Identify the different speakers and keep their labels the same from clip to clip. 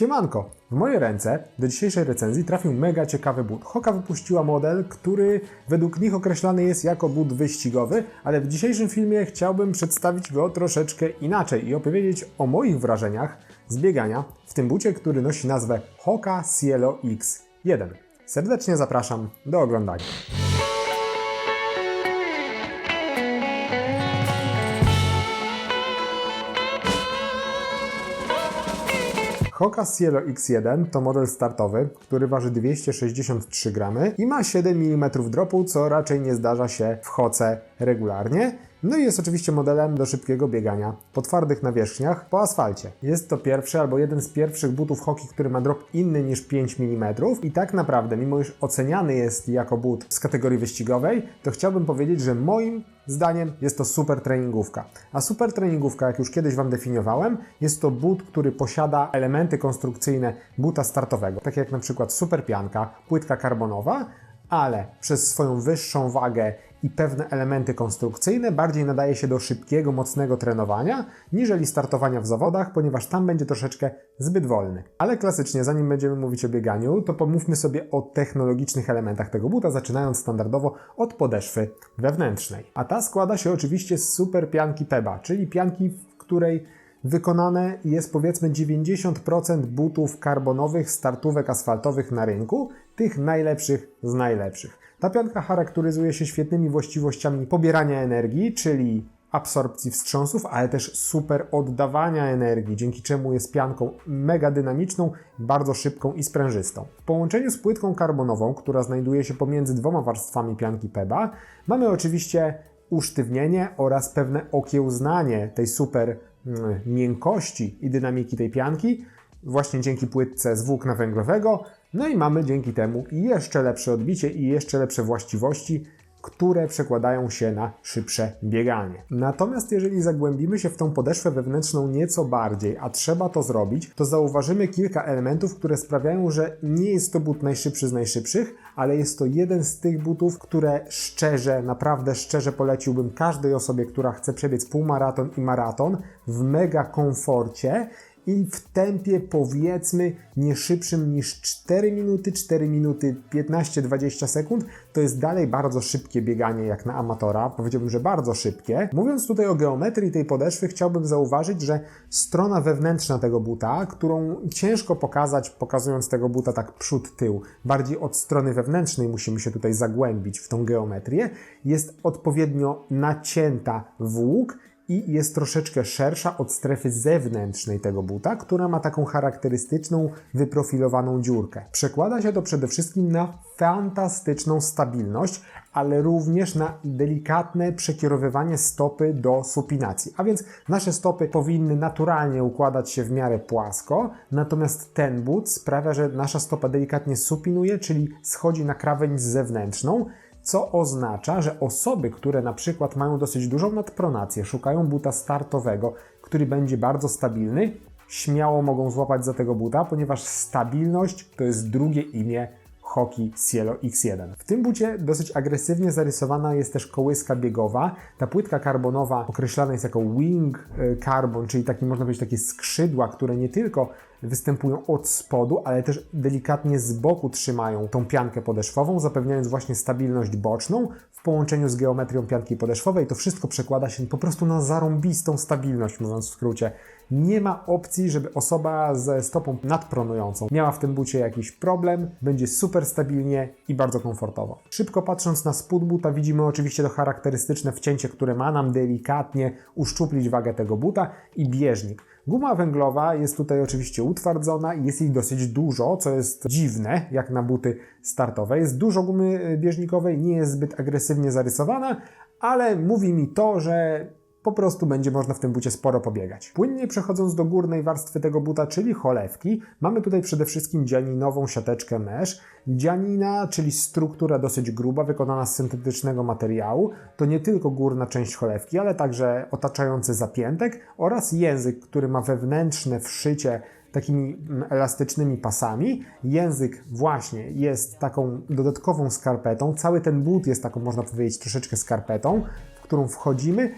Speaker 1: Siemanko! W moje ręce do dzisiejszej recenzji trafił mega ciekawy but. Hoka wypuściła model, który według nich określany jest jako but wyścigowy, ale w dzisiejszym filmie chciałbym przedstawić go troszeczkę inaczej i opowiedzieć o moich wrażeniach z biegania w tym bucie, który nosi nazwę Hoka Cielo X1. Serdecznie zapraszam do oglądania. Hoka Cielo X1 to model startowy, który waży 263 gramy i ma 7 mm dropu, co raczej nie zdarza się w hoce regularnie. No i jest oczywiście modelem do szybkiego biegania po twardych nawierzchniach po asfalcie. Jest to pierwszy albo jeden z pierwszych butów hoki, który ma drop inny niż 5 mm i tak naprawdę, mimo iż oceniany jest jako but z kategorii wyścigowej, to chciałbym powiedzieć, że moim zdaniem jest to super treningówka. A super treningówka, jak już kiedyś Wam definiowałem, jest to but, który posiada elementy konstrukcyjne buta startowego, takie jak na przykład super pianka, płytka karbonowa, ale przez swoją wyższą wagę i pewne elementy konstrukcyjne bardziej nadaje się do szybkiego, mocnego trenowania, niżeli startowania w zawodach, ponieważ tam będzie troszeczkę zbyt wolny. Ale klasycznie, zanim będziemy mówić o bieganiu, to pomówmy sobie o technologicznych elementach tego buta, zaczynając standardowo od podeszwy wewnętrznej. A ta składa się oczywiście z super pianki Peba, czyli pianki, w której wykonane jest powiedzmy 90% butów karbonowych, startówek asfaltowych na rynku, tych najlepszych z najlepszych. Ta pianka charakteryzuje się świetnymi właściwościami pobierania energii, czyli absorpcji wstrząsów, ale też super oddawania energii, dzięki czemu jest pianką mega dynamiczną, bardzo szybką i sprężystą. W połączeniu z płytką karbonową, która znajduje się pomiędzy dwoma warstwami pianki PEBA, mamy oczywiście usztywnienie oraz pewne okiełznanie tej super miękkości i dynamiki tej pianki, właśnie dzięki płytce z włókna węglowego. No i mamy dzięki temu jeszcze lepsze odbicie i jeszcze lepsze właściwości, które przekładają się na szybsze bieganie. Natomiast jeżeli zagłębimy się w tą podeszwę wewnętrzną nieco bardziej, a trzeba to zrobić, to zauważymy kilka elementów, które sprawiają, że nie jest to but najszybszy z najszybszych, ale jest to jeden z tych butów, które szczerze, naprawdę szczerze poleciłbym każdej osobie, która chce przebiec półmaraton i maraton w mega komforcie i w tempie powiedzmy nie szybszym niż 4 minuty, 4 minuty 15-20 sekund, to jest dalej bardzo szybkie bieganie jak na amatora, powiedziałbym, że bardzo szybkie. Mówiąc tutaj o geometrii tej podeszwy, chciałbym zauważyć, że strona wewnętrzna tego buta, którą ciężko pokazać, pokazując tego buta tak przód-tył, bardziej od strony wewnętrznej musimy się tutaj zagłębić w tą geometrię, jest odpowiednio nacięta w łuk, i jest troszeczkę szersza od strefy zewnętrznej tego buta, która ma taką charakterystyczną, wyprofilowaną dziurkę. Przekłada się to przede wszystkim na fantastyczną stabilność, ale również na delikatne przekierowywanie stopy do supinacji. A więc nasze stopy powinny naturalnie układać się w miarę płasko, natomiast ten but sprawia, że nasza stopa delikatnie supinuje, czyli schodzi na krawędź zewnętrzną, co oznacza, że osoby, które na przykład mają dosyć dużą nadpronację, szukają buta startowego, który będzie bardzo stabilny, śmiało mogą złapać za tego buta, ponieważ stabilność to jest drugie imię Hoki Cielo X1. W tym bucie dosyć agresywnie zarysowana jest też kołyska biegowa. Ta płytka karbonowa określana jest jako wing e, carbon, czyli taki można powiedzieć takie skrzydła, które nie tylko występują od spodu, ale też delikatnie z boku trzymają tą piankę podeszwową, zapewniając właśnie stabilność boczną w połączeniu z geometrią pianki podeszwowej. To wszystko przekłada się po prostu na zarąbistą stabilność, mówiąc w skrócie. Nie ma opcji, żeby osoba ze stopą nadpronującą miała w tym bucie jakiś problem. Będzie super stabilnie i bardzo komfortowo. Szybko patrząc na spód buta widzimy oczywiście to charakterystyczne wcięcie, które ma nam delikatnie uszczuplić wagę tego buta i bieżnik. Guma węglowa jest tutaj oczywiście utwardzona i jest jej dosyć dużo, co jest dziwne, jak na buty startowe. Jest dużo gumy bieżnikowej, nie jest zbyt agresywnie zarysowana, ale mówi mi to, że po prostu będzie można w tym bucie sporo pobiegać. Płynnie przechodząc do górnej warstwy tego buta, czyli cholewki, mamy tutaj przede wszystkim dzianinową siateczkę mesh. Dzianina, czyli struktura dosyć gruba, wykonana z syntetycznego materiału, to nie tylko górna część cholewki, ale także otaczający zapiętek oraz język, który ma wewnętrzne wszycie takimi mm, elastycznymi pasami. Język właśnie jest taką dodatkową skarpetą. Cały ten but jest taką, można powiedzieć, troszeczkę skarpetą, w którą wchodzimy,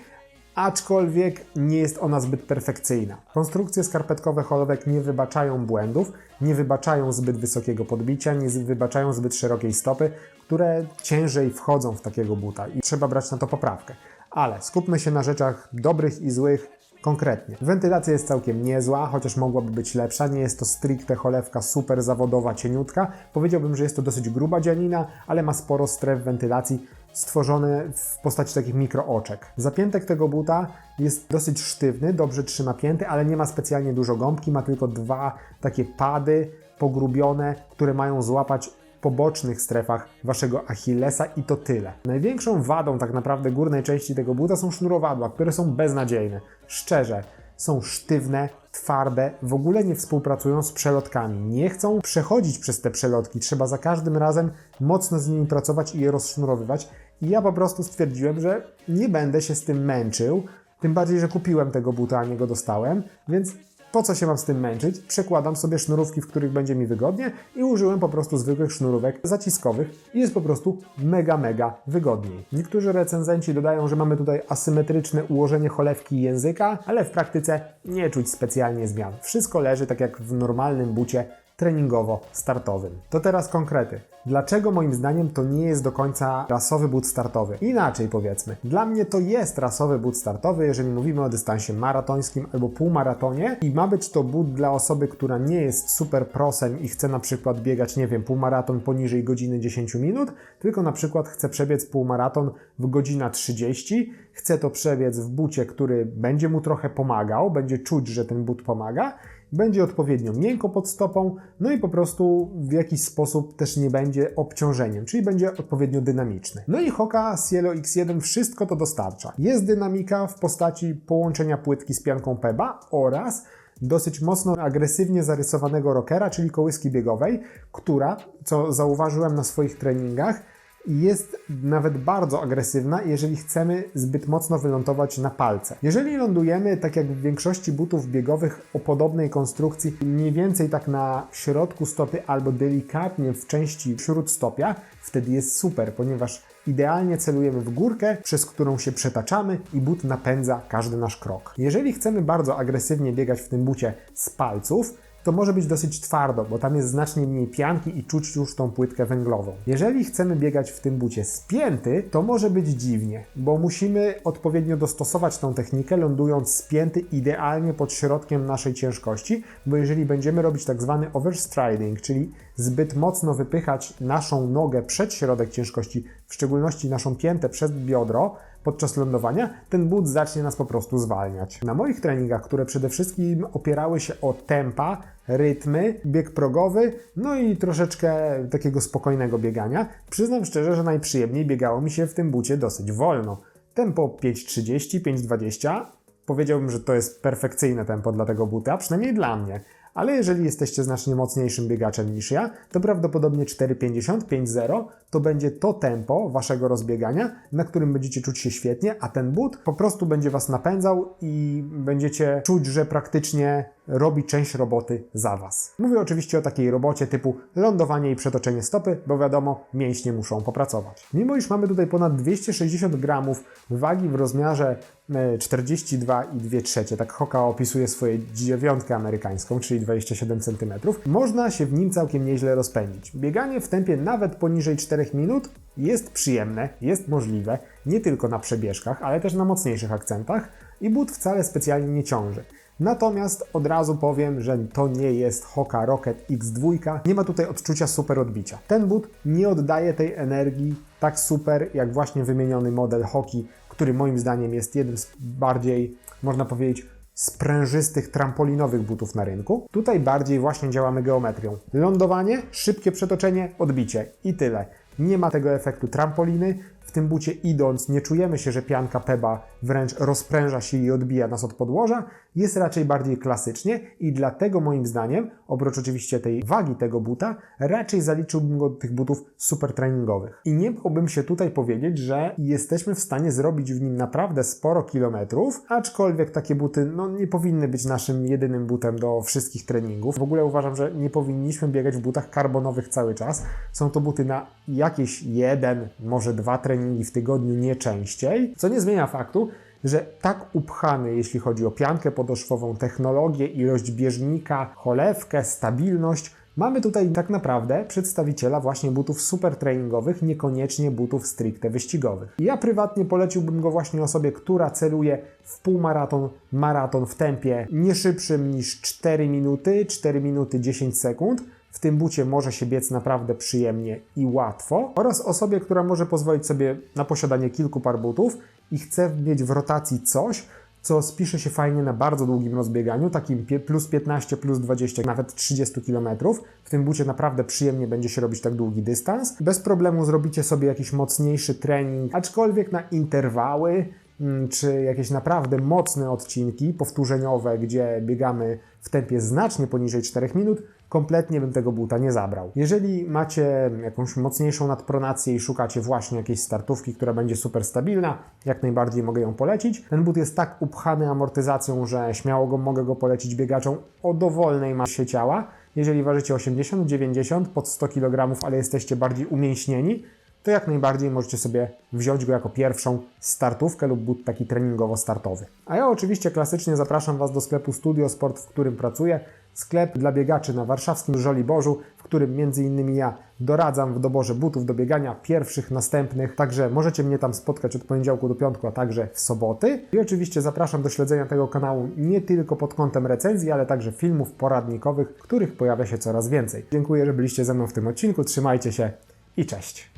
Speaker 1: aczkolwiek nie jest ona zbyt perfekcyjna. Konstrukcje skarpetkowe holowek nie wybaczają błędów, nie wybaczają zbyt wysokiego podbicia, nie wybaczają zbyt szerokiej stopy, które ciężej wchodzą w takiego buta i trzeba brać na to poprawkę. Ale skupmy się na rzeczach dobrych i złych, Konkretnie. Wentylacja jest całkiem niezła, chociaż mogłaby być lepsza. Nie jest to stricte cholewka super zawodowa, cieniutka. Powiedziałbym, że jest to dosyć gruba dzianina, ale ma sporo stref wentylacji stworzone w postaci takich mikrooczek. Zapiętek tego buta jest dosyć sztywny, dobrze trzyma pięty, ale nie ma specjalnie dużo gąbki, ma tylko dwa takie pady pogrubione, które mają złapać pobocznych strefach waszego Achillesa i to tyle. Największą wadą tak naprawdę górnej części tego buta są sznurowadła, które są beznadziejne. Szczerze, są sztywne, twarde, w ogóle nie współpracują z przelotkami. Nie chcą przechodzić przez te przelotki. Trzeba za każdym razem mocno z nimi pracować i je rozsznurowywać. I ja po prostu stwierdziłem, że nie będę się z tym męczył. Tym bardziej, że kupiłem tego buta, a nie go dostałem, więc po co się mam z tym męczyć? Przekładam sobie sznurówki, w których będzie mi wygodnie i użyłem po prostu zwykłych sznurówek zaciskowych i jest po prostu mega, mega wygodniej. Niektórzy recenzenci dodają, że mamy tutaj asymetryczne ułożenie cholewki języka, ale w praktyce nie czuć specjalnie zmian. Wszystko leży tak jak w normalnym bucie treningowo-startowym. To teraz konkrety. Dlaczego moim zdaniem to nie jest do końca rasowy but startowy? Inaczej powiedzmy. Dla mnie to jest rasowy but startowy, jeżeli mówimy o dystansie maratońskim albo półmaratonie i ma być to but dla osoby, która nie jest super prosem i chce na przykład biegać, nie wiem, półmaraton poniżej godziny 10 minut, tylko na przykład chce przebiec półmaraton w godzina 30, chce to przebiec w bucie, który będzie mu trochę pomagał, będzie czuć, że ten but pomaga będzie odpowiednio miękko pod stopą, no i po prostu w jakiś sposób też nie będzie obciążeniem, czyli będzie odpowiednio dynamiczny. No i Hoka Cielo X1 wszystko to dostarcza. Jest dynamika w postaci połączenia płytki z pianką Peba oraz dosyć mocno agresywnie zarysowanego rockera, czyli kołyski biegowej, która, co zauważyłem na swoich treningach, jest nawet bardzo agresywna, jeżeli chcemy zbyt mocno wylądować na palce. Jeżeli lądujemy, tak jak w większości butów biegowych o podobnej konstrukcji, mniej więcej tak na środku stopy albo delikatnie w części śródstopia, wtedy jest super, ponieważ idealnie celujemy w górkę, przez którą się przetaczamy i but napędza każdy nasz krok. Jeżeli chcemy bardzo agresywnie biegać w tym bucie z palców, to może być dosyć twardo, bo tam jest znacznie mniej pianki i czuć już tą płytkę węglową. Jeżeli chcemy biegać w tym bucie spięty, to może być dziwnie, bo musimy odpowiednio dostosować tą technikę, lądując spięty idealnie pod środkiem naszej ciężkości, bo jeżeli będziemy robić tak zwany overstriding, czyli zbyt mocno wypychać naszą nogę przed środek ciężkości, w szczególności naszą piętę przez biodro, podczas lądowania, ten but zacznie nas po prostu zwalniać. Na moich treningach, które przede wszystkim opierały się o tempa, rytmy, bieg progowy, no i troszeczkę takiego spokojnego biegania, przyznam szczerze, że najprzyjemniej biegało mi się w tym bucie dosyć wolno. Tempo 5.30, 5.20 powiedziałbym, że to jest perfekcyjne tempo dla tego buta, przynajmniej dla mnie ale jeżeli jesteście znacznie mocniejszym biegaczem niż ja, to prawdopodobnie 4,50, 5,0 to będzie to tempo waszego rozbiegania, na którym będziecie czuć się świetnie, a ten but po prostu będzie was napędzał i będziecie czuć, że praktycznie robi część roboty za Was. Mówię oczywiście o takiej robocie typu lądowanie i przetoczenie stopy, bo wiadomo, mięśnie muszą popracować. Mimo iż mamy tutaj ponad 260 gramów wagi w rozmiarze 42,2 e, trzecie, tak Hoka opisuje swoje dziewiątkę amerykańską, czyli 27 cm, można się w nim całkiem nieźle rozpędzić. Bieganie w tempie nawet poniżej 4 minut jest przyjemne, jest możliwe, nie tylko na przebieżkach, ale też na mocniejszych akcentach i but wcale specjalnie nie ciąży. Natomiast od razu powiem, że to nie jest Hoka Rocket X2, nie ma tutaj odczucia super odbicia. Ten but nie oddaje tej energii tak super jak właśnie wymieniony model Hoki, który moim zdaniem jest jednym z bardziej, można powiedzieć, sprężystych trampolinowych butów na rynku. Tutaj bardziej właśnie działamy geometrią. Lądowanie, szybkie przetoczenie, odbicie i tyle. Nie ma tego efektu trampoliny, w tym bucie idąc nie czujemy się, że pianka Peba wręcz rozpręża się i odbija nas od podłoża, jest raczej bardziej klasycznie i dlatego moim zdaniem, oprócz oczywiście tej wagi tego buta, raczej zaliczyłbym go do tych butów super treningowych. I nie bałbym się tutaj powiedzieć, że jesteśmy w stanie zrobić w nim naprawdę sporo kilometrów, aczkolwiek takie buty no, nie powinny być naszym jedynym butem do wszystkich treningów. W ogóle uważam, że nie powinniśmy biegać w butach karbonowych cały czas. Są to buty na jakieś jeden, może dwa treningi w tygodniu, nie częściej, co nie zmienia faktu, że tak upchany, jeśli chodzi o piankę podeszwową, technologię, ilość bieżnika, cholewkę, stabilność, mamy tutaj tak naprawdę przedstawiciela właśnie butów super treningowych, niekoniecznie butów stricte wyścigowych. Ja prywatnie poleciłbym go właśnie osobie, która celuje w półmaraton, maraton w tempie nie szybszym niż 4 minuty, 4 minuty 10 sekund. Tym bucie może się biec naprawdę przyjemnie i łatwo. Oraz osobie, która może pozwolić sobie na posiadanie kilku par butów i chce mieć w rotacji coś, co spisze się fajnie na bardzo długim rozbieganiu, takim plus 15, plus 20, nawet 30 km. W tym bucie naprawdę przyjemnie będzie się robić tak długi dystans. Bez problemu zrobicie sobie jakiś mocniejszy trening, aczkolwiek na interwały, mm, czy jakieś naprawdę mocne odcinki powtórzeniowe, gdzie biegamy w tempie znacznie poniżej 4 minut, kompletnie bym tego buta nie zabrał. Jeżeli macie jakąś mocniejszą nadpronację i szukacie właśnie jakiejś startówki, która będzie super stabilna, jak najbardziej mogę ją polecić. Ten but jest tak upchany amortyzacją, że śmiało go mogę go polecić biegaczom o dowolnej masie ciała. Jeżeli ważycie 80-90 pod 100 kg, ale jesteście bardziej umięśnieni, to jak najbardziej możecie sobie wziąć go jako pierwszą startówkę lub but taki treningowo-startowy. A ja oczywiście klasycznie zapraszam Was do sklepu Studio Sport, w którym pracuję. Sklep dla biegaczy na warszawskim Żoliborzu, w którym innymi ja doradzam w doborze butów do biegania pierwszych, następnych. Także możecie mnie tam spotkać od poniedziałku do piątku, a także w soboty. I oczywiście zapraszam do śledzenia tego kanału nie tylko pod kątem recenzji, ale także filmów poradnikowych, których pojawia się coraz więcej. Dziękuję, że byliście ze mną w tym odcinku. Trzymajcie się i cześć.